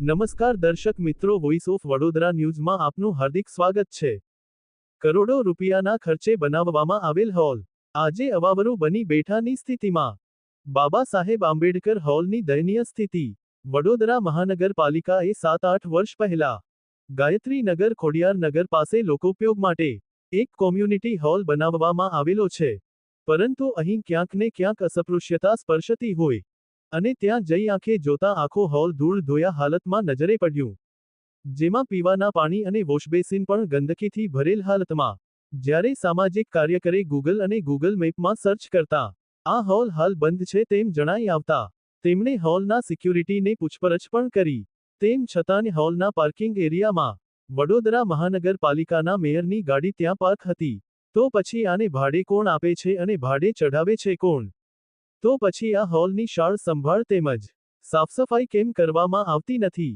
નમસ્કાર દર્શક મિત્રો વોઇસ ઓફ વડોદરા ન્યૂઝમાં આપનું હાર્દિક સ્વાગત છે. કરોડો રૂપિયાના ખર્ચે બનાવવામાં આવેલ હોલ. આજે અવાવરું બની બેઠાની સ્થિતિમાં. બાબા સાહેબ આંબેડકર હોલની દયનીય સ્થિતિ. વડોદરા મહાનગરપાલિકાએ સાત આઠ વર્ષ પહેલા ગાયત્રી નગર, ખોડિયાર નગર પાસે લોકોપયોગ માટે એક કોમ્યુનિટી હોલ બનાવવામાં આવેલો છે. પરંતુ અહીં ક્યાંક ને ક્યાંક અસ્પૃશ્યતા સ્પર્શતી હોય. અને ત્યાં જઈ આંખે જોતા આખો હોલ ધૂળ ધોયા હાલતમાં નજરે પડ્યું. જેમાં પીવાના પાણી અને વોશબેસિન પણ ગંદકીથી ભરેલ હાલતમાં. જ્યારે સામાજિક કાર્યકરે ગૂગલ અને ગૂગલ મેપમાં સર્ચ કરતા, આ હોલ હાલ બંધ છે તેમ જણાઈ આવતા, તેમણે હોલના સિક્યુરિટીને પૂછપરછ પણ કરી. તેમ છતાં હોલના પાર્કિંગ એરિયામાં, વડોદરા મહાનગરપાલિકાના મેયરની ગાડી ત્યાં પાર્ક હતી. તો પછી આને ભાડે કોણ આપે છે અને ભાડે ચઢાવે છે કોણ? તો પછી આ હોલની શાળ સંભાળ તેમજ સાફસફાઈ કેમ કરવામાં આવતી નથી?